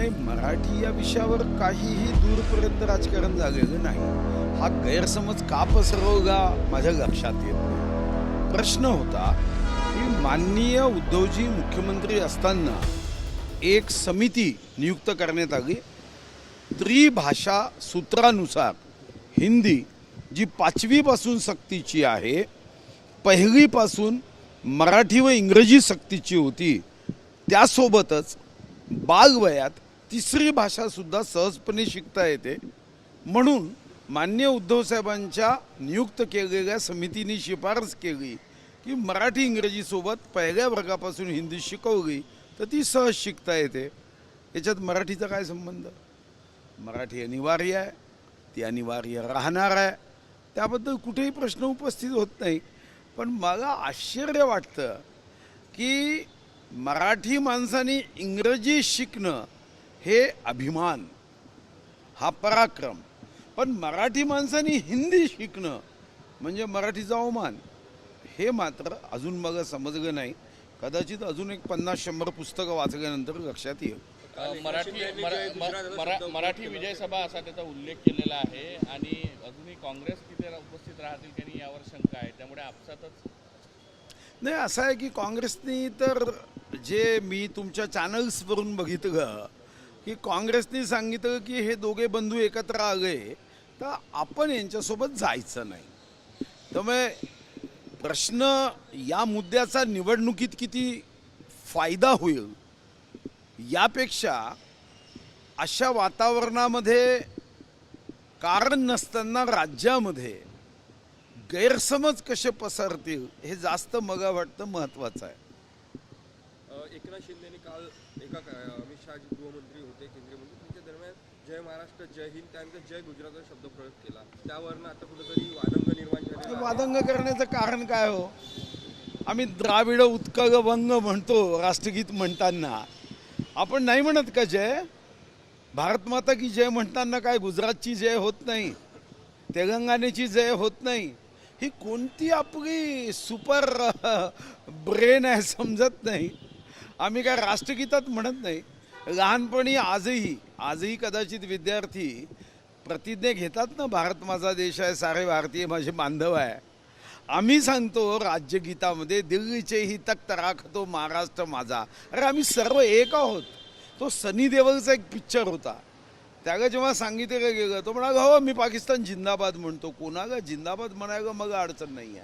नाही मराठी या विषयावर काहीही दूरपर्यंत राजकारण झालेलं नाही. हा गैरसमज का पसरवगा माझ्या लक्षात येत नाही. प्रश्न होता की माननीय उद्धवजी मुख्यमंत्री असताना एक समिती नियुक्त करण्यात आली. त्रिभाषा सूत्रानुसार हिंदी जी पाचवीपासून सक्तीची आहे पहिलीपासून मराठी व इंग्रजी सक्तीची होती त्यासोबतच बालवयात तिसरी भाषासुद्धा सहजपणे शिकता येते. म्हणून मान्य उद्धवसाहेबांच्या नियुक्त केलेल्या समितीने शिफारस केली की मराठी इंग्रजीसोबत पहिल्या वर्गापासून हिंदी शिकवली तर ती सहज शिकता येते. याच्यात मराठीचा काय संबंध? मराठी अनिवार्य आहे ती अनिवार्य राहणार आहे. त्याबद्दल कुठेही प्रश्न उपस्थित होत नाही. पण मला आश्चर्य वाटतं की मराठी माणसाने इंग्रजी शिकणं हे अभिमान हा पराक्रम. पण मराठी माणसाने हिंदी शिकणं म्हणजे मराठीचा अवमान हे मात्र अजून मला समजलं नाही. कदाचित अजून एक पन्नास शंभर पुस्तकं वाचल्यानंतर लक्षात येईल. मराठी मरा- मराठी विजय सभा असा त्याचा उल्लेख केलेला आहे आणि अजूनही काँग्रेस तिथे उपस्थित राहतील की नाही यावर शंका आहे. त्यामुळे आपसातच नाही असं आहे की काँग्रेसनी तर जे मी तुमच्या चॅनल्सवरून बघितलं की काँग्रेसनी सांगितलं की हे दोघे बंधू एकत्र आले तर आपण यांच्यासोबत जायचं नाही. त्यामुळे प्रश्न या मुद्द्याचा निवडणुकीत किती फायदा होईल यापेक्षा अशा वातावरणामध्ये कारण नसताना राज्यामध्ये गैरसमज कसे पसरतील हे जास्त मला वाटतं महत्त्वाचं आहे. एकनाथ शिंदेनी काल एका का- अमित शहाजी गृहमंत्री होते केंद्रीय मंत्री. त्यांच्या दरम्यान जय महाराष्ट्र जय हिंद त्यानंतर जय गुजरातचा शब्द प्रयोग केला. त्यावरनं आता कुठेतरी वादंग निर्माण झाले वादंग करण्याचं कारण काय हो? आम्ही द्राविड उत्कग वंग म्हणतो राष्ट्रगीत म्हणताना. आपण नाही म्हणत का जय? भारतमाता की जय म्हणताना काय गुजरातची जय होत नाही? तेलंगणाची जय होत नाही? ही कोणती आपली सुपर ब्रेन आहे समजत नाही? आम्ही काय राष्ट्रगीतात म्हणत नाही. लहानपणी आजही आजही कदाचित विद्यार्थी प्रतिज्ञा घेतात ना भारत माझा देश आहे सारे भारतीय माझे बांधव आहे. आम्ही सांगतो राज्यगीतामध्ये दिल्लीचेही तख्त राखतो महाराष्ट्र माझा. अरे आम्ही सर्व एक आहोत. तो सनी देवलचा एक पिक्चर होता. त्याला जेव्हा सांगितलं गेलं तो म्हणाला हो मी पाकिस्तान जिंदाबाद म्हणतो. कोणाला जिंदाबाद म्हणायला मग अडचण नाही आहे